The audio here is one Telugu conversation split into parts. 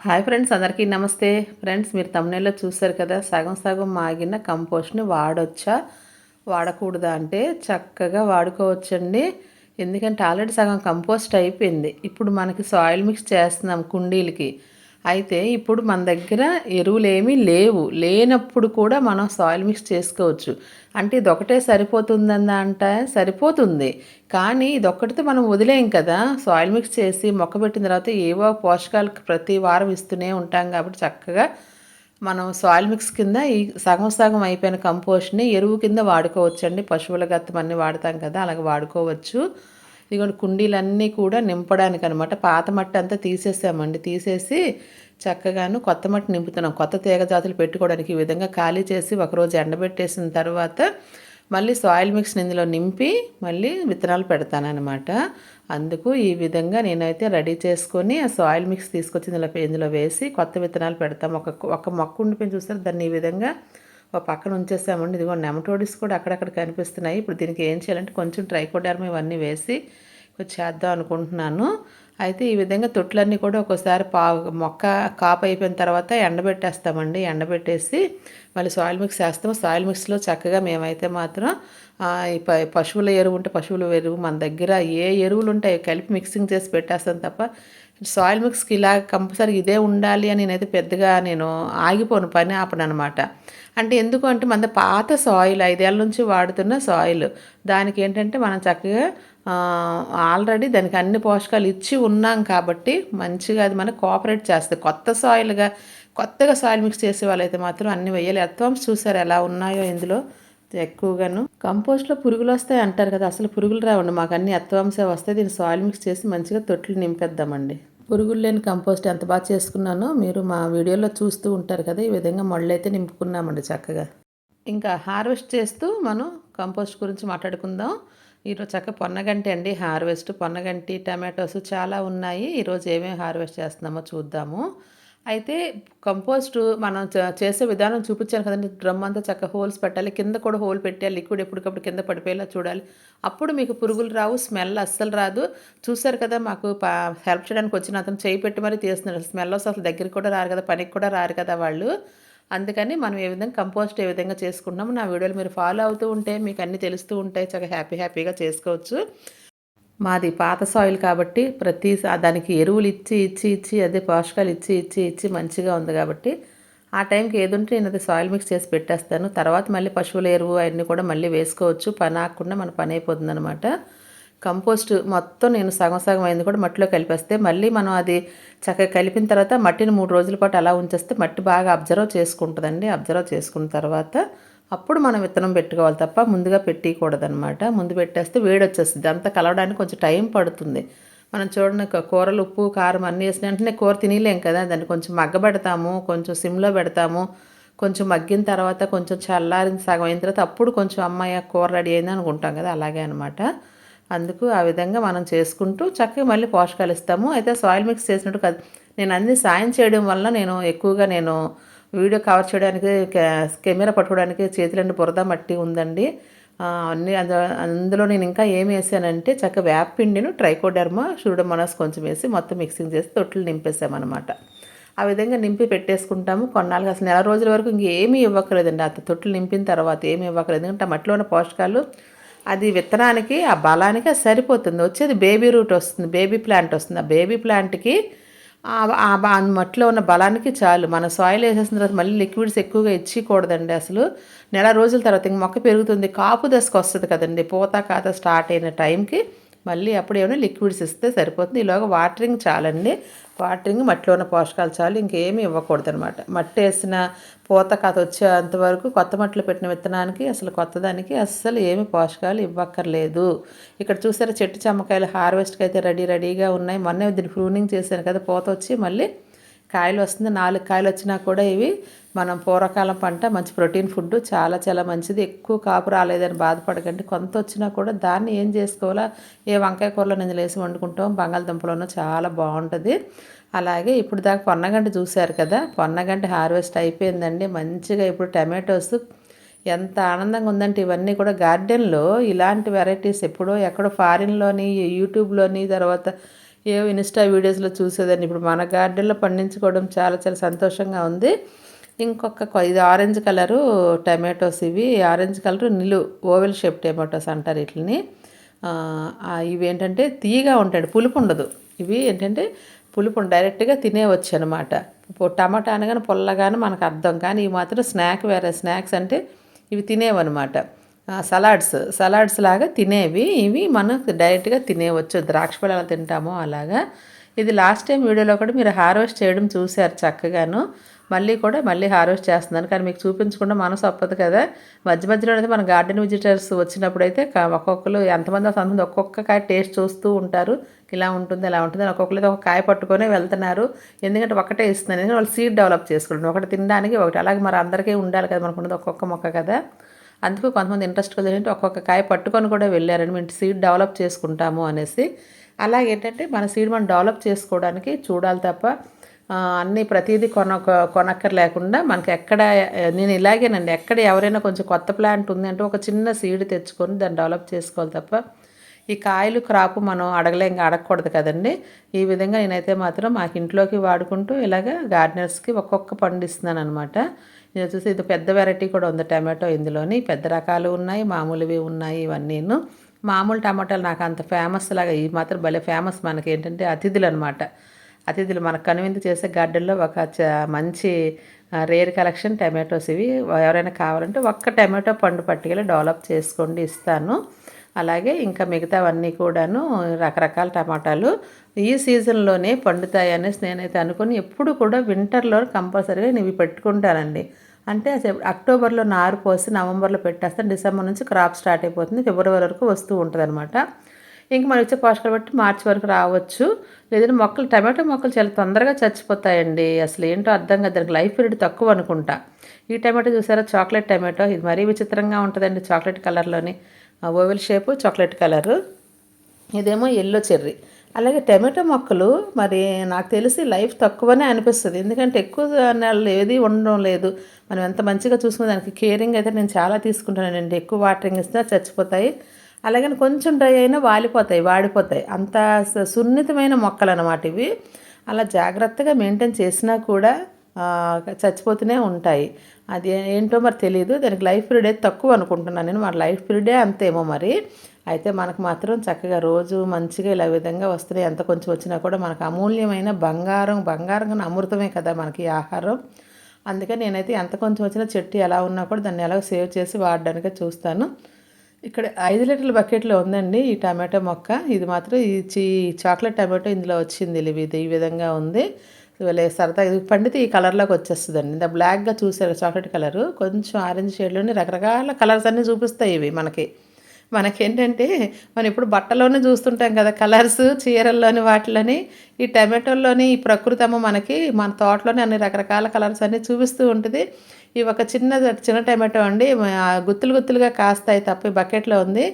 హాయ్ ఫ్రెండ్స్ అందరికీ నమస్తే. ఫ్రెండ్స్ మీరు తమిళలో చూసారు కదా సగం సగం మాగిన కంపోస్ట్ని వాడొచ్చా? వాడకూడదా అంటే చక్కగా వాడుకోవచ్చండి. ఎందుకంటే ఆల్రెడీ సగం కంపోస్ట్ అయిపోయింది. ఇప్పుడు మనకి సాయిల్ మిక్స్ చేస్తున్నాం కుండీలకి. అయితే ఇప్పుడు మన దగ్గర ఎరువులు ఏమీ లేవు. లేనప్పుడు కూడా మనం సాయిల్ మిక్స్ చేసుకోవచ్చు. అంటే ఇది ఒకటే సరిపోతుందన్న అంటే సరిపోతుంది. కానీ ఇది ఒక్కటితో మనం వదిలేం కదా. సాయిల్ మిక్స్ చేసి మొక్క పెట్టిన తర్వాత ఏవో పోషకాలు ప్రతి వారం ఇస్తూనే ఉంటాం కాబట్టి చక్కగా మనం సాయిల్ మిక్స్ కింద ఈ సగం సగం అయిపోయిన కంపోస్ట్ని ఎరువు కింద వాడుకోవచ్చండి. పశువుల గత్తం అన్నీ వాడతాం కదా అలాగే వాడుకోవచ్చు. ఇదిగోండి కుండీలన్నీ కూడా నింపడానికి అనమాట పాత మట్టి అంతా తీసేసామండి. తీసేసి చక్కగాను కొత్త మట్టి నింపుతున్నాం. కొత్త తీగ జాతులు పెట్టుకోవడానికి ఈ విధంగా ఖాళీ చేసి ఒకరోజు ఎండబెట్టేసిన తర్వాత మళ్ళీ సాయిల్ మిక్స్ని ఇందులో నింపి మళ్ళీ విత్తనాలు పెడతానమాట అందుకు ఈ విధంగా నేనైతే రెడీ చేసుకొని ఆ సాయిల్ మిక్స్ తీసుకొచ్చి ఇందులో ఇందులో వేసి కొత్త విత్తనాలు పెడతాం. ఒక ఒక మొక్క ఉండిపోయి చూస్తారు దాన్ని ఈ విధంగా ఒక పక్కన ఉంచేసామండి. ఇదిగో నెమటోడిస్ కూడా అక్కడక్కడ కనిపిస్తున్నాయి. ఇప్పుడు దీనికి ఏం చేయాలంటే కొంచెం ట్రైకోడర్మ ఇవన్నీ వేసి చేద్దాం అనుకుంటున్నాను. అయితే ఈ విధంగా తొట్లన్నీ కూడా ఒక్కోసారి పా మొక్క కాపు అయిపోయిన తర్వాత ఎండబెట్టేస్తామండి. ఎండబెట్టేసి మళ్ళీ సాయిల్ మిక్స్ వేస్తాము సాయిల్ మిక్స్లో చక్కగా మేమైతే మాత్రం ఈ పశువుల ఎరువు ఉంటే పశువుల ఎరువు మన దగ్గర ఏ ఎరువులు ఉంటాయి కలిపి మిక్సింగ్ చేసి పెట్టేస్తాం తప్ప సాయిల్ మిక్స్కి ఇలా కంపల్సరీ ఇదే ఉండాలి అని నేనైతే పెద్దగా నేను ఆగిపోను పని ఆపను అనమాట అంటే ఎందుకు అంటే మన పాత సాయిల్ ఐదేళ్ళ నుంచి వాడుతున్న సాయిల్. దానికి ఏంటంటే మనం చక్కగా ఆల్రెడీ దానికి అన్ని పోషకాలు ఇచ్చి ఉన్నాం కాబట్టి మంచిగా అది మనకు కోఆపరేట్ చేస్తుంది. కొత్త సాయిల్గా కొత్తగా సాయిల్ మిక్స్ చేసే వాళ్ళైతే మాత్రం అన్ని వేయాలి అత్వాంశ చూసారు ఎలా ఉన్నాయో ఇందులో? ఎక్కువగాను. కంపోస్ట్లో పురుగులు వస్తాయి అంటారు కదా అసలు పురుగులు రావండి. మాకు అన్ని అత్వాంశ వస్తాయి. దీన్ని సాయిల్ మిక్స్ చేసి మంచిగా తొట్లు నింపేద్దామండి. పురుగులు లేని కంపోస్ట్ ఎంత బాగా చేసుకున్నానో మీరు మా వీడియోలో చూస్తూ ఉంటారు కదా ఈ విధంగా మళ్ళీ నింపుకున్నామండి చక్కగా. ఇంకా హార్వెస్ట్ చేస్తూ మనం కంపోస్ట్ గురించి మాట్లాడుకుందాం. ఈరోజు చక్క పొన్నగంటి అండి. హార్వెస్ట్ పొన్నగంటి టమాటోస్ చాలా ఉన్నాయి. ఈరోజు ఏమేమి హార్వెస్ట్ చేస్తున్నామో చూద్దాము. అయితే కంపోస్ట్ మనం చేసే విధానం చూపించాను కదండి. డ్రమ్ అంతా చక్క హోల్స్ పెట్టాలి. కింద కూడా హోల్ పెట్టాలి లిక్విడ్ ఎప్పటికప్పుడు కింద పడిపోయేలా చూడాలి. అప్పుడు మీకు పురుగులు రావు స్మెల్ అస్సలు రాదు. చూసారు కదా మాకు హెల్ప్ చేయడానికి వచ్చిన అతను చేయి పెట్టి మరీ తీస్తున్నారు స్మెల్ వస్తే అసలు దగ్గరికి కూడా రారు కదా పనికి కూడా రారు కదా వాళ్ళు. అందుకని మనం ఏ విధంగా కంపోస్ట్ ఏ విధంగా చేసుకుంటున్నాము నా వీడియోలు మీరు ఫాలో అవుతూ ఉంటే మీకు అన్నీ తెలుస్తూ ఉంటాయి. చక్కగా హ్యాపీ హ్యాపీగా చేసుకోవచ్చు. మాది పాత సాయిల్ కాబట్టి ప్రతి దానికి ఎరువులు ఇచ్చి ఇచ్చి ఇచ్చి అదే పోషకాలు ఇచ్చి ఇచ్చి ఇచ్చి మంచిగా ఉంది కాబట్టి ఆ టైంకి ఏదుంటే నేను అది సాయిల్ మిక్స్ చేసి పెట్టేస్తాను. తర్వాత మళ్ళీ పశువుల ఎరువు అవన్నీ కూడా మళ్ళీ వేసుకోవచ్చు. పని ఆకుండా మన పని అయిపోతుంది అనమాట కంపోస్ట్ మొత్తం నేను సగం సగం అయింది కూడా మట్టిలో కలిపేస్తే మళ్ళీ మనం అది చక్కగా కలిపిన తర్వాత మట్టిని మూడు రోజుల పాటు అలా ఉంచేస్తే మట్టి బాగా అబ్జర్వ్ చేసుకుంటుందండి. అబ్జర్వ్ చేసుకున్న తర్వాత అప్పుడు మనం విత్తనం పెట్టుకోవాలి తప్ప ముందుగా పెట్టకూడదనమాట ముందు పెట్టేస్తే వేడి వచ్చేస్తుంది అంతా కలవడానికి కొంచెం టైం పడుతుంది. మనం చూడండి కూరలు ఉప్పు కారం అన్నీ వేసిన వెంటనే కూర తినలేం కదా. దాన్ని కొంచెం మగ్గబెడతాము కొంచెం సిమ్లో పెడతాము కొంచెం మగ్గిన తర్వాత కొంచెం చల్లారిన సగం అయిన తర్వాత అప్పుడు కొంచెం అమ్మాయి కూర రెడీ అయింది అనుకుంటాం కదా అలాగే అనమాట అందుకు ఆ విధంగా మనం చేసుకుంటూ చక్కగా మళ్ళీ పోషకాలు ఇస్తాము. అయితే సాయిల్ మిక్స్ చేసినట్టు కదా. నేను అన్ని సాయం చేయడం వల్ల నేను ఎక్కువగా నేను వీడియో కవర్ చేయడానికి కెమెరా పట్టుకోవడానికి చేతులండి బురద మట్టి ఉందండి. అన్ని అందులో నేను ఇంకా ఏం వేసానంటే చక్క వేపిండిను ట్రైకోడర్మా షూడోమోనాస్ కొంచెం వేసి మొత్తం మిక్సింగ్ చేసి తొట్లు నింపేసామన్నమాట. ఆ విధంగా నింపి పెట్టేసుకుంటాము. కొన్నాళ్ళకి అసలు నెల రోజుల వరకు ఇంకేమీ ఇవ్వకలేదండి ఆ తొట్లు నింపిన తర్వాత ఏమీ ఇవ్వకలేదు ఎందుకంటే మట్టిలో ఉన్న పోషకాలు అది విత్తనానికి ఆ బలానికి అది సరిపోతుంది. వచ్చేది బేబీ రూట్ వస్తుంది బేబీ ప్లాంట్ వస్తుంది. ఆ బేబీ ప్లాంట్కి మట్టిలో ఉన్న బలానికి చాలు. మన సాయిల్ వేసేసిన తర్వాత మళ్ళీ లిక్విడ్స్ ఎక్కువగా ఇచ్చికూడదండి అసలు. నెల రోజుల తర్వాత ఇంక మొక్క పెరుగుతుంది. కాపు దశకు వస్తుంది కదండి. పూత కాత స్టార్ట్ అయిన టైంకి మళ్ళీ అప్పుడు ఏమైనా లిక్విడ్స్ ఇస్తే సరిపోతుంది. ఈలోగా వాటరింగ్ చాలండి. వాటరింగ్ మట్టిలో ఉన్న పోషకాలు చాలు. ఇంకేమీ ఇవ్వకూడదు అనమాట మట్టి వేసిన పూత కథ వచ్చేంతవరకు కొత్త మట్టిలో పెట్టిన విత్తనానికి అసలు కొత్తదానికి అస్సలు ఏమి పోషకాలు ఇవ్వక్కర్లేదు. ఇక్కడ చూసారా చెట్టు చమ్మకాయలు హార్వెస్ట్కి అయితే రెడీ రెడీగా ఉన్నాయి. మొన్నే దీన్ని ప్రూనింగ్ చేశాను కదా పూత వచ్చి మళ్ళీ కాయలు వస్తుంది నాలుగు కాయలు వచ్చినా కూడా ఇవి మనం పూర్వకాలం పంట మంచి ప్రోటీన్ ఫుడ్ చాలా చాలా మంచిది. ఎక్కువ కాపు రాలేదని బాధపడకండి. కొంత వచ్చినా కూడా దాన్ని ఏం చేసుకోవాలా? ఏ వంకాయ కూరలో నేను లేసి వండుకుంటాం బంగాళదుంపలోనూ చాలా బాగుంటుంది. అలాగే ఇప్పుడు దాకా పొన్నగంట చూశారు కదా పొన్నగంట హార్వెస్ట్ అయిపోయిందండి. మంచిగా ఇప్పుడు టమాటోస్ ఎంత ఆనందంగా ఉందంటే ఇవన్నీ కూడా గార్డెన్లో ఇలాంటి వెరైటీస్ ఎప్పుడో ఎక్కడో ఫారిన్లోని యూట్యూబ్లోని తర్వాత ఏవో ఇన్స్టా వీడియోస్లో చూసేదాన్ని. ఇప్పుడు మన గార్డెన్లో పండించుకోవడం చాలా చాలా సంతోషంగా ఉంది. ఇంకొక ఇది ఆరెంజ్ కలరు టమాటోస్ ఇవి. ఆరెంజ్ కలరు నిలు ఓవెల్ షేప్ టమాటోస్ అంటారు వీటిని. ఇవి ఏంటంటే తీయగా ఉంటాయి. పులుపు ఉండదు. ఇవి ఏంటంటే పులుపు డైరెక్ట్గా తినేవచ్చు అనమాట ఇప్పుడు టమాటా అనగానే పొల్లగానే మనకు అర్థం. కానీ ఇవి మాత్రం స్నాక్ వేరే. స్నాక్స్ అంటే ఇవి తినేవన్నమాట. సలాడ్స్ సలాడ్స్ లాగా తినేవి. ఇవి మనం డైరెక్ట్గా తినేవచ్చు. ద్రాక్ష పళ్ళు ఎలా తింటామో అలాగా. ఇది లాస్ట్ టైం వీడియోలో కూడా మీరు హార్వెస్ట్ చేయడం చూశారు చక్కగాను. మళ్ళీ కూడా మళ్ళీ హార్వెస్ట్ చేస్తున్నాను. కానీ మీకు చూపించకుండా మనసు అప్పదు కదా. మధ్య మధ్యలో అయితే మన గార్డెన్ విజిటర్స్ వచ్చినప్పుడు అయితే ఒక్కొక్కరు ఎంతమంది వస్తే అంతమంది ఒక్కొక్క కాయ టేస్ట్ చూస్తూ ఉంటారు. ఇలా ఉంటుంది ఇలా ఉంటుంది అని ఒక్కొక్కరు ఒక కాయ పట్టుకొని వెళ్తున్నారు. ఎందుకంటే ఒకటే ఇస్తున్నాను. ఎందుకంటే వాళ్ళు సీడ్ డెవలప్ చేసుకుంటారు. ఒకటి తినడానికి ఒకటి. అలాగే మరి అందరికీ ఉండాలి కదా మనకున్నది ఒక్కొక్క మొక్క కదా. అందుకు కొంతమంది ఇంట్రెస్ట్ ఏంటంటే ఒక్కొక్క కాయ పట్టుకొని కూడా వెళ్ళారని మేము సీడ్ డెవలప్ చేసుకుంటాము అనేసి. అలాగే ఏంటంటే మన సీడ్ మనం డెవలప్ చేసుకోవడానికి చూడాలి తప్ప అన్ని అన్నీ ప్రతిదీ కొన కొనక్కర్ లేకుండా మనకి ఎక్కడ నేను ఇలాగేనండి ఎక్కడ ఎవరైనా కొంచెం కొత్త ప్లాంట్ ఉంది అంటే ఒక చిన్న సీడ్ తెచ్చుకొని దాన్ని డెవలప్ చేసుకోవాలి తప్ప ఈ కాయలు క్రాపు మనం అడగలేం అడగకూడదు కదండి. ఈ విధంగా నేనైతే మాత్రం మాకు ఇంట్లోకి వాడుకుంటూ ఇలాగ గార్డెనర్స్కి ఒక్కొక్క పండిస్తున్నాను అనమాట నేను చూసి ఇది పెద్ద వెరైటీ కూడా ఉంది టమాటో ఇందులోని. పెద్ద రకాలు ఉన్నాయి మామూలువి ఉన్నాయి ఇవన్నీను. మామూలు టమాటాలు నాకు అంత ఫేమస్ లాగా ఇవి మాత్రం భలే ఫేమస్ మనకి ఏంటంటే అతిథులు అనమాట అతిథులు మనకు కనువిందు చేసే గార్డెన్లో ఒక చ- మంచి రేర్ కలెక్షన్ టమాటోస్ ఇవి. ఎవరైనా కావాలంటే ఒక్క టమాటో పండు పట్టుకెళ్ళి డెవలప్ చేసుకోండి ఇస్తాను. అలాగే ఇంకా మిగతావన్నీ కూడాను రకరకాల టమాటాలు. ఈ సీజన్లోనే పండుతాయి అనేసి నేనైతే అనుకుని ఎప్పుడు కూడా వింటర్లో కంపల్సరీగా నేను ఇవి పెట్టుకుంటానండి. అంటే అక్టోబర్లో నారు పోసి నవంబర్లో పెట్టేస్తే డిసెంబర్ నుంచి క్రాప్ స్టార్ట్ అయిపోతుంది ఫిబ్రవరి వరకు వస్తూ ఉంటుంది అనమాట ఇంక మనం ఇచ్చే పోషకాలు బట్టి మార్చి వరకు రావచ్చు. లేదంటే మొక్కలు టమాటో మొక్కలు చాలా తొందరగా చచ్చిపోతాయండి. అసలు ఏంటో అర్థం కాదు. దానికి లైఫ్ పీరియడ్ తక్కువ అనుకుంటా. ఈ టమాటో చూసారా? Chocolate tomato. ఇది మరీ విచిత్రంగా ఉంటుందండి chocolate కలర్లోని. Oval shape chocolate colour. ఇదేమో ఎల్లో చెర్రీ. అలాగే టమాటో మొక్కలు మరి నాకు తెలిసి లైఫ్ తక్కువనే అనిపిస్తుంది. ఎందుకంటే ఎక్కువ నెలలు ఏది ఉండడం లేదు. మనం ఎంత మంచిగా చూసుకునే దానికి కేరింగ్ అయితే నేను చాలా తీసుకుంటానండి. ఎక్కువ వాటరింగ్ ఇస్తే చచ్చిపోతాయి. అలాగని కొంచెం డ్రై అయినా వాలిపోతాయి వాడిపోతాయి. అంత సున్నితమైన మొక్కలు అన్నమాట ఇవి. అలా జాగ్రత్తగా మెయింటైన్ చేసినా కూడా చచ్చిపోతూనే ఉంటాయి. అది ఏంటో మరి తెలియదు దానికి లైఫ్ పీరియడ్ అయితే తక్కువ అనుకుంటున్నాను నేను. మన లైఫ్ పీరియడే అంతేమో మరి. అయితే మనకు మాత్రం చక్కగా రోజు మంచిగా ఇలా విధంగా వస్తున్నాయి. ఎంత కొంచెం వచ్చినా కూడా మనకు అమూల్యమైన బంగారం బంగారం కన్నా అమృతమే కదా మనకి ఆహారం. అందుకని నేనైతే ఎంత కొంచెం వచ్చినా చెట్టు ఎలా ఉన్నా కూడా దాన్ని ఎలా సేవ్ చేసి వాడడానికే చూస్తాను. ఇక్కడ ఐదు లీటర్ల బకెట్లో ఉందండి ఈ టమాటో మొక్క. ఇది మాత్రం ఈ చాక్లెట్ టమాటో ఇందులో వచ్చింది. ఇది ఈ విధంగా ఉంది. ఇవాళ సరదా. ఇది పండితే ఈ కలర్లోకి వచ్చేస్తుందండి. ఇంత బ్లాక్గా చూసారు చాక్లెట్ కలరు. కొంచెం ఆరెంజ్ షేడ్లోని రకరకాల కలర్స్ అన్నీ చూపిస్తాయి ఇవి మనకి. మనకేంటంటే మనం ఇప్పుడు బట్టలోనే చూస్తుంటాం కదా కలర్స్ చీరల్లోని వాటిలోని ఈ టమాటోల్లోని ఈ ప్రకృతి అమ్మ మనకి మన తోటలోనే అన్ని రకరకాల కలర్స్ అన్నీ చూపిస్తూ ఉంటుంది. ఇవి ఒక చిన్న చిన్న టమాటో అండి గుత్తులు గుత్తులుగా కాస్తాయి తప్ప బకెట్లో ఉంది.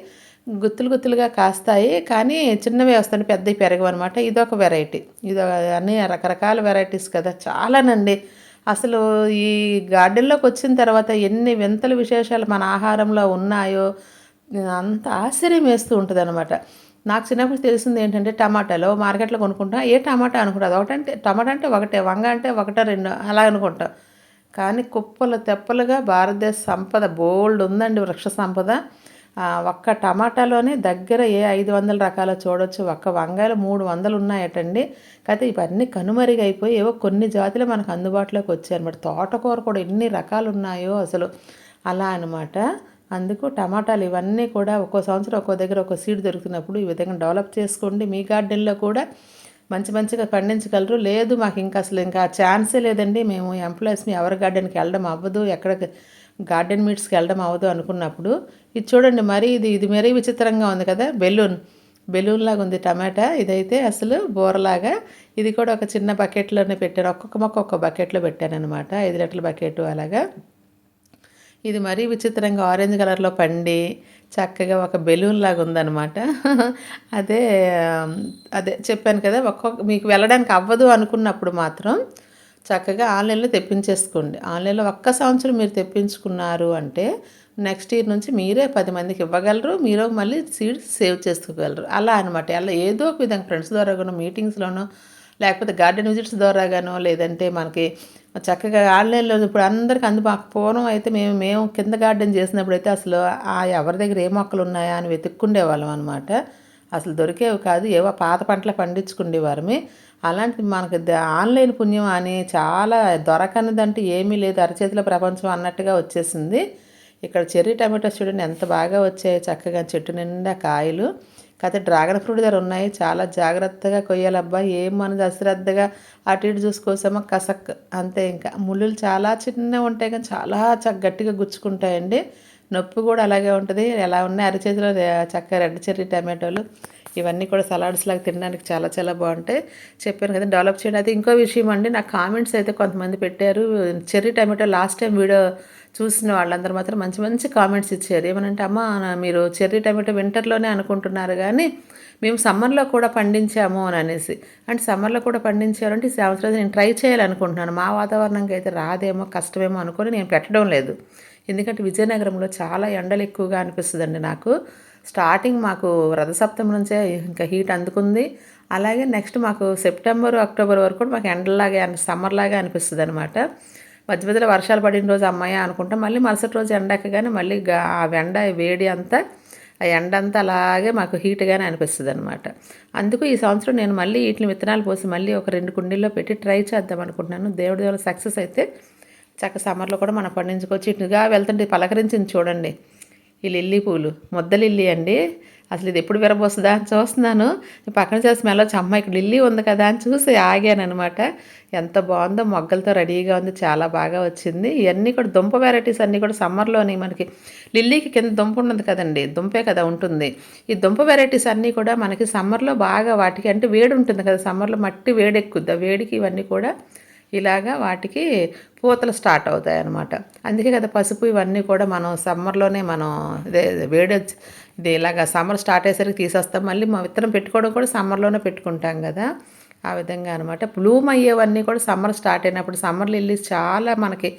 గుత్తులు గుత్తులుగా కాస్తాయి కానీ చిన్నవి వస్తాయి పెద్దవి పెరగవు అనమాట ఇదొక వెరైటీ. ఇదొక అన్ని రకరకాల వెరైటీస్ కదా. చాలానండి. అసలు ఈ గార్డెన్లోకి వచ్చిన తర్వాత ఎన్ని వింతల విశేషాలు మన ఆహారంలో ఉన్నాయో అంత ఆశ్చర్యం వేస్తూ ఉంటుంది అనమాట నాకు చిన్నప్పుడు తెలిసింది ఏంటంటే టమాటాలో. మార్కెట్లో కొనుక్కుంటాం. ఏ టమాటా అనుకుంటా? అది ఒకటంటే టమాటా అంటే ఒకటే వంగ అంటే ఒకటో రెండు అలా అనుకుంటాం. కానీ కుప్పలు తెప్పలుగా భారతదేశ సంపద బోల్డ్ ఉందండి వృక్ష సంపద. ఒక్క టమాటాలోనే దగ్గర ఏ ఐదు వందల రకాలు చూడొచ్చు. ఒక్క వంకాయలు మూడు వందలు ఉన్నాయటండి. కాకపోతే ఇవన్నీ కనుమరుగైపోయి ఏవో కొన్ని జాతులు మనకు అందుబాటులోకి వచ్చాయి అనమాట తోటకూర కూడా ఎన్ని రకాలు ఉన్నాయో అసలు. అలా అనమాట అందుకు టమాటాలు ఇవన్నీ కూడా ఒక్కో సంవత్సరం ఒక్కో దగ్గర ఒక్కో సీడ్ దొరుకుతున్నప్పుడు ఈ విధంగా డెవలప్ చేసుకోండి. మీ గార్డెన్లో కూడా మంచి మంచిగా పండించగలరు. లేదు మాకు ఇంకా అసలు ఇంకా ఛాన్సే లేదండి. మేము ఎంప్లాయీస్ మీ ఎవరి గార్డెన్కి వెళ్ళడం అవ్వదు. ఎక్కడ గార్డెన్ మీట్స్కి వెళ్ళడం అవ్వదు అనుకున్నప్పుడు ఇది చూడండి మరి ఇది ఇది మరీ విచిత్రంగా ఉంది కదా బెలూన్. బెలూన్ లాగా ఉంది టమాటా ఇదైతే అసలు బోరలాగా. ఇది కూడా ఒక చిన్న బకెట్లోనే పెట్టాను ఒక్కొక్క మొక్క ఒక్క బకెట్లో పెట్టాను అనమాట ఐదు లీటర్ల బకెట్ అలాగా. ఇది మరీ విచిత్రంగా ఆరెంజ్ కలర్లో పండి చక్కగా ఒక బెలూన్ లాగా ఉందన్నమాట. అదే అదే చెప్పాను కదా ఒక్కొక్క మీకు వెళ్ళడానికి అవ్వదు అనుకున్నప్పుడు మాత్రం చక్కగా ఆన్లైన్లో తెప్పించేసుకోండి. ఆన్లైన్లో ఒక్క సంవత్సరం మీరు తెప్పించుకున్నారు అంటే నెక్స్ట్ ఇయర్ నుంచి మీరే పది మందికి ఇవ్వగలరు. మీరు మళ్ళీ సీడ్స్ సేవ్ చేసుకోగలరు. అలా అనమాట అలా ఏదో ఒక విధంగా ఫ్రెండ్స్ ద్వారా కూడా మీటింగ్స్లోనో లేకపోతే గార్డెన్ విజిట్స్ ద్వారాగానో లేదంటే మనకి చక్కగా ఆన్లైన్లో ఇప్పుడు అందరికీ అందు మాకు పూర్వం అయితే మేము మేము కింద గార్డెన్ చేసినప్పుడు అయితే అసలు ఆ ఎవరి దగ్గర ఏ మొక్కలు ఉన్నాయా అని వెతుక్కుండే వాళ్ళం అనమాట అసలు దొరికేవి కాదు. ఏవో పాత పంటలు పండించుకుండేవారమే. అలాంటిది మనకి ఆన్లైన్ పుణ్యం అని చాలా దొరకనిదంటూ ఏమీ లేదు. అరచేతిలో ప్రపంచం అన్నట్టుగా వచ్చేసింది. ఇక్కడ చెర్రీ టమాటోస్ చూడండి ఎంత బాగా వచ్చాయి చక్కగా చెట్టు నిండా కాయలు. కాకపోతే డ్రాగన్ ఫ్రూట్ దగ్గర ఉన్నాయి. చాలా జాగ్రత్తగా కొయ్యాలబ్బా. ఏం మనది అశ్రద్ధగా అటు ఇటు చూసుకోసామో కసక్. అంతే ఇంకా. ముళ్ళులు చాలా చిన్నగా ఉంటాయి కానీ చాలా చక్క గట్టిగా గుచ్చుకుంటాయండి. నొప్పి కూడా అలాగే ఉంటుంది. ఎలా ఉన్నాయి అరచేతిలో చక్క రెడ్ చెర్రీ టమాటోలు? ఇవన్నీ కూడా సలాడ్స్ లాగా తినడానికి చాలా చాలా బాగుంటాయి. చెప్పాను కదా డెవలప్ చేయండి. అయితే ఇంకో విషయం అండి నాకు కామెంట్స్ అయితే కొంతమంది పెట్టారు. Cherry tomato last time video చూసిన వాళ్ళందరూ మాత్రం మంచి మంచి కామెంట్స్ ఇచ్చారు. ఏమనంటే అమ్మ మీరు చెర్రీ టమాటో వింటర్లోనే అనుకుంటున్నారు కానీ మేము సమ్మర్లో కూడా పండించాము అని అనేసి. అంటే సమ్మర్లో కూడా పండించారంటే ఈ సంవత్సరం నేను ట్రై చేయాలనుకుంటున్నాను. మా వాతావరణంకి అయితే రాదేమో కష్టమేమో అనుకొని నేను పెట్టడం లేదు. ఎందుకంటే విజయనగరంలో చాలా ఎండలు ఎక్కువగా అనిపిస్తుందండి నాకు. స్టార్టింగ్ మాకు రథసప్తమి నుంచే ఇంకా హీట్ అందుకుంది. అలాగే నెక్స్ట్ మాకు సెప్టెంబర్ అక్టోబర్ వరకు కూడా మాకు ఎండలాగే సమ్మర్లాగే అనిపిస్తుంది అనమాట మధ్య మధ్యలో వర్షాలు పడిన రోజు అమ్మాయి అనుకుంటాం మళ్ళీ మరుసటి రోజు ఎండకగానే మళ్ళీ ఆ ఎండ వేడి అంతా ఆ ఎండ అంతా అలాగే మాకు హీట్గానే అనిపిస్తుంది అనమాట అందుకు ఈ సంవత్సరం నేను మళ్ళీ వీటిని విత్తనాలు పోసి మళ్ళీ ఒక రెండు కుండీల్లో పెట్టి ట్రై చేద్దాం అనుకుంటున్నాను. దేవుడి దేవుడు సక్సెస్ అయితే చక్క సమ్మర్లో కూడా మనం పండించుకోవచ్చు. ఇటుగా వెళ్తుంటే పలకరించింది చూడండి. ఈ లిల్లీ పూలు ముద్ద లిల్లీ అండి. అసలు ఇది ఎప్పుడు విరబోస్తుందా అని చూస్తున్నాను. పక్కన చేసి స్మెల్ వచ్చి అమ్మ ఇక్కడ లిల్లీ ఉంది కదా అని చూసి ఆగాను అనమాట ఎంత బాగుందో మొగ్గలతో రెడీగా ఉంది. చాలా బాగా వచ్చింది. ఇవన్నీ కూడా దుంప వెరైటీస్ అన్నీ కూడా సమ్మర్లోని మనకి లిల్లీకి కింద దుంప ఉండదు కదండి. దుంపే కదా ఉంటుంది. ఈ దుంప వెరైటీస్ అన్నీ కూడా మనకి సమ్మర్లో బాగా వాటికి అంటే వేడి ఉంటుంది కదా. సమ్మర్లో మట్టి వేడెక్కుద్ది. వేడికి ఇవన్నీ కూడా ఇలాగా వాటికి పూతలు స్టార్ట్ అవుతాయి అన్నమాట అందుకే కదా పసుపు ఇవన్నీ కూడా మనం సమ్మర్లోనే మనం ఇదే వేడి ఇది ఇలాగ సమ్మర్ స్టార్ట్ అయ్యేసరికి తీసేస్తాం. మళ్ళీ మా విత్తనం పెట్టుకోవడం కూడా సమ్మర్లోనే పెట్టుకుంటాం కదా. ఆ విధంగా అనమాట బ్లూమ్ అయ్యేవన్నీ కూడా సమ్మర్ స్టార్ట్ అయినప్పుడు సమ్మర్ లిల్లీస్ చాలా మనకి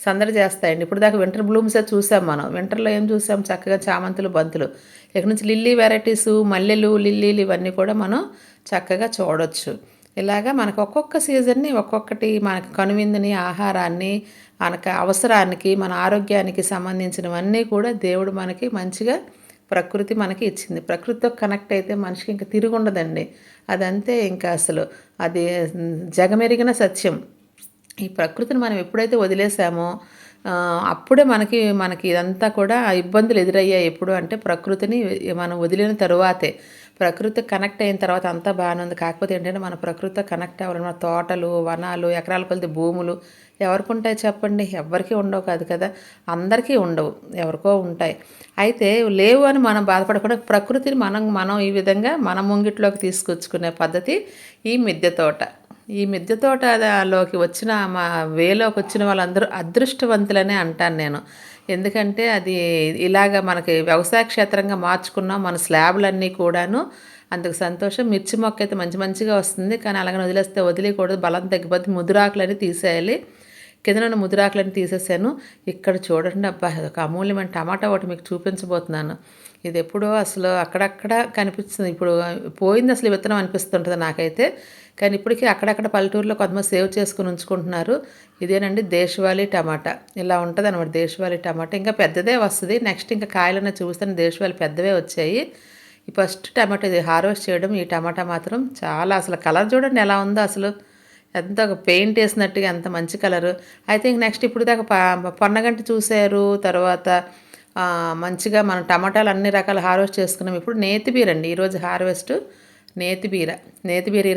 సందడి చేస్తాయండి. ఇప్పుడు దాకా వింటర్ బ్లూమ్సే చూసాం మనం. వింటర్లో ఏం చూసాం? చక్కగా చామంతులు బంతులు. ఇక్కడ నుంచి లిల్లీ వెరైటీస్ మల్లెలు లిల్లీలు ఇవన్నీ కూడా మనం చక్కగా చూడొచ్చు. ఇలాగా మనకు ఒక్కొక్క సీజన్ని ఒక్కొక్కటి మనకు కనువిందుని ఆహారాన్ని మనకు అవసరానికి మన ఆరోగ్యానికి సంబంధించినవన్నీ కూడా దేవుడు మనకి మంచిగా ప్రకృతి మనకి ఇచ్చింది. ప్రకృతితో కనెక్ట్ అయితే మనిషికి ఇంకా తిరుగుండదండి అదంతే ఇంకా అసలు. అది జగమెరిగిన సత్యం. ఈ ప్రకృతిని మనం ఎప్పుడైతే వదిలేసామో అప్పుడే మనకి మనకి ఇదంతా కూడా ఇబ్బందులు ఎదురయ్యాయి ఎప్పుడు అంటే ప్రకృతిని మనం వదిలిన తరువాతే. ప్రకృతి కనెక్ట్ అయిన తర్వాత అంతా బాగానే ఉంది. కాకపోతే ఏంటంటే మన ప్రకృతితో కనెక్ట్ అవ్వాలి మన తోటలు వనాలు ఎకరాల కొలిది భూములు ఎవరికి ఉంటాయి చెప్పండి? ఎవరికీ ఉండవు కాదు కదా. అందరికీ ఉండవు. ఎవరికో ఉంటాయి. అయితే లేవు అని మనం బాధపడకుండా ప్రకృతిని మనం మనం ఈ విధంగా మన ముంగిట్లోకి తీసుకొచ్చుకునే పద్ధతి ఈ మిద్దె తోట. ఈ మిద్దె తోటలోకి వచ్చిన మా వేలోకి వచ్చిన వాళ్ళందరూ అదృష్టవంతులనే అంటాను నేను. ఎందుకంటే అది ఇలాగ మనకి వ్యవసాయ క్షేత్రంగా మార్చుకున్నాం మన స్లాబ్లన్నీ కూడాను అందుకు సంతోషం. మిర్చి మొక్క అయితే మంచి మంచిగా వస్తుంది కానీ అలాగని వదిలేస్తే వదిలేయకూడదు. బలం తగ్గిపోతే ముదురాకులని తీసేయాలి. కింద నన్ను ముదురాకులని తీసేసాను. ఇక్కడ చూడండి అబ్బా ఒక అమూల్యమైన టమాటా ఒకటి మీకు చూపించబోతున్నాను. ఇది ఎప్పుడో అసలు అక్కడక్కడ కనిపిస్తుంది. ఇప్పుడు పోయింది అసలు విత్తనం అనిపిస్తుంటుంది నాకైతే. కానీ ఇప్పటికీ అక్కడక్కడ పల్లెటూరులో కొంతమంది సేవ్ చేసుకుని ఉంచుకుంటున్నారు. ఇదేనండి దేశవాళీ టమాటా. ఇలా ఉంటుంది అనమాట దేశవాళీ టమాటా. ఇంకా పెద్దదే వస్తుంది. నెక్స్ట్ ఇంకా కాయలన్నా చూస్తాను దేశవాళీ పెద్దవే వచ్చాయి. ఈ ఫస్ట్ టమాటా ఇది హార్వెస్ట్ చేయడం ఈ టమాటా మాత్రం చాలా అసలు కలర్ చూడండి ఎలా ఉందో అసలు. ఎంత ఒక పెయింట్ వేసినట్టుగా ఎంత మంచి కలరు. ఐ థింక్ నెక్స్ట్ ఇప్పుడు దాకా పొన్నగంటి చూశారు తర్వాత మంచిగా మనం టమాటాలు అన్ని రకాల హార్వెస్ట్ చేసుకున్నాం. ఇప్పుడు నేతిబీర అండి ఈరోజు హార్వెస్ట్ నేతి బీర.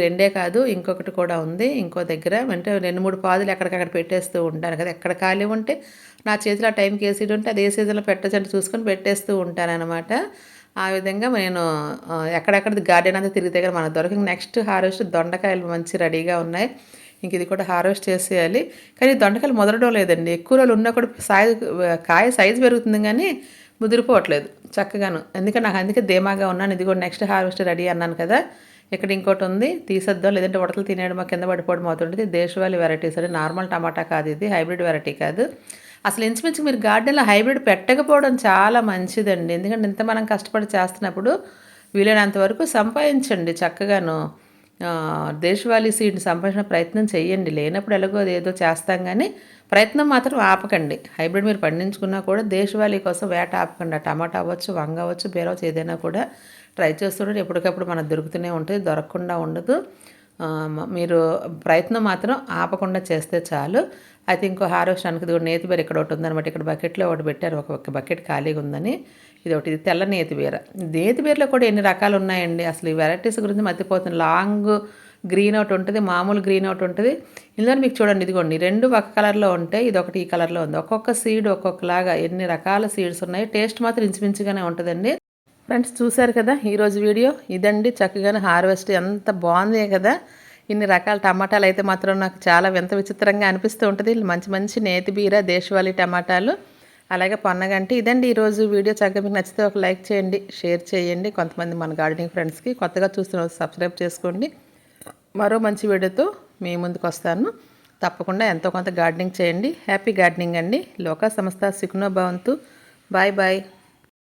రెండే కాదు ఇంకొకటి కూడా ఉంది ఇంకో దగ్గర. అంటే రెండు మూడు పాదులు ఎక్కడికక్కడ పెట్టేస్తూ ఉంటాను కదా. ఎక్కడ ఖాళీ ఉంటే నా చేతిలో ఆ టైంకి ఏ ఉంటే అది ఏ సీజన్లో పెట్టచ్చంటే చూసుకొని పెట్టేస్తూ ఉంటాను అనమాట ఆ విధంగా నేను ఎక్కడెక్కడ గార్డెన్ అంతా తిరిగితే కదా మనకు దొరకదు. నెక్స్ట్ హార్వెస్ట్ దొండకాయలు మంచి రెడీగా ఉన్నాయి. ఇంక ఇది కూడా హార్వెస్ట్ చేసేయాలి. కానీ దొండకాయలు మొదలడం లేదండి. ఎక్కువ రోజులు ఉన్నా కూడా సైజ్ కాయ సైజు పెరుగుతుంది కానీ ముదిరిపోవట్లేదు చక్కగాను. ఎందుకంటే నాకు అందుకే ధీమాగా ఉన్నాను. ఇది కూడా నెక్స్ట్ హార్వెస్ట్ రెడీ అన్నాను కదా. ఇక్కడ ఇంకోటి ఉంది. తీసేద్దాం. లేదంటే ఉడతలు తినేయడం కింద పడిపోవడం అవుతుంటుంది. దేశవాళీ వెరైటీస్ అండి. నార్మల్ టమాటా కాదు ఇది. హైబ్రిడ్ వెరైటీ కాదు. అసలు ఇంచుమించు మీరు గార్డెన్లో హైబ్రిడ్ పెట్టకపోవడం చాలా మంచిదండి. ఎందుకంటే ఇంత మనం కష్టపడి చేస్తున్నప్పుడు వీలైనంత వరకు సంపాదించండి చక్కగాను. దేశవాళీ సీడ్ని సంపాదించిన ప్రయత్నం చేయండి లేనప్పుడు ఎలాగో ఏదో చేస్తాం కానీ ప్రయత్నం మాత్రం ఆపకండి. హైబ్రిడ్ మీరు పండించుకున్నా కూడా దేశవాళీ కోసం వేట ఆపకండి. టమాటా అవ్వచ్చు వంగ అవ్వచ్చు బీరవచ్చు ఏదైనా కూడా ట్రై చేస్తుంటే ఎప్పటికప్పుడు మనకు దొరుకుతూనే ఉంటుంది దొరకకుండా ఉండదు. మీరు ప్రయత్నం మాత్రం ఆపకుండా చేస్తే చాలు. అయితే ఇంకో హార్వెస్ట్ అనుకుంది కూడా నేతిబీర ఇక్కడ ఒకటి ఉందనమాట ఇక్కడ బకెట్లో ఒకటి పెట్టారు. ఒక ఒక బకెట్ ఖాళీగా ఉందని. ఇది ఒకటి ఇది తెల్ల నేతి బీర. కూడా ఎన్ని రకాలు ఉన్నాయండి? అసలు ఈ వెరైటీస్ గురించి మర్చిపోతుంది లాంగ్ గ్రీన్ ఒకటి ఉంటుంది మామూలు గ్రీన్ ఒకటి ఉంటుంది. ఇందులో మీకు చూడండి ఇదిగోండి రెండు ఒక కలర్లో ఉంటాయి ఇది ఒకటి ఈ కలర్లో ఉంది. ఒక్కొక్క సీడ్ ఒక్కొక్కలాగా ఎన్ని రకాల సీడ్స్ ఉన్నాయి? టేస్ట్ మాత్రం ఇంచుమించుగానే ఉంటుందండి. ఫ్రెండ్స్ చూశారు కదా? ఈరోజు వీడియో. ఇదండి చక్కగానే హార్వెస్ట్. ఎంత బాగుంది కదా? ఇన్ని రకాల టమాటాలు అయితే మాత్రం నాకు చాలా వింత విచిత్రంగా అనిపిస్తూ ఉంటుంది. మంచి మంచి నేతి బీర దేశవాళీ టమాటాలు అలాగే పొన్నగంటి. ఇదండి ఈరోజు వీడియో. చక్కగా మీకు నచ్చితే ఒక లైక్ చేయండి షేర్ చేయండి. కొంతమంది మన గార్డెనింగ్ ఫ్రెండ్స్కి కొత్తగా చూస్తున్న సబ్స్క్రైబ్ చేసుకోండి. మరో మంచి వీడియోతో మీ ముందుకు వస్తాను. తప్పకుండా ఎంతో కొంత గార్డెనింగ్ చేయండి. హ్యాపీ గార్డెనింగ్ అండి. లోకా సంస్థ సుఖనో భవంతు. Bye bye.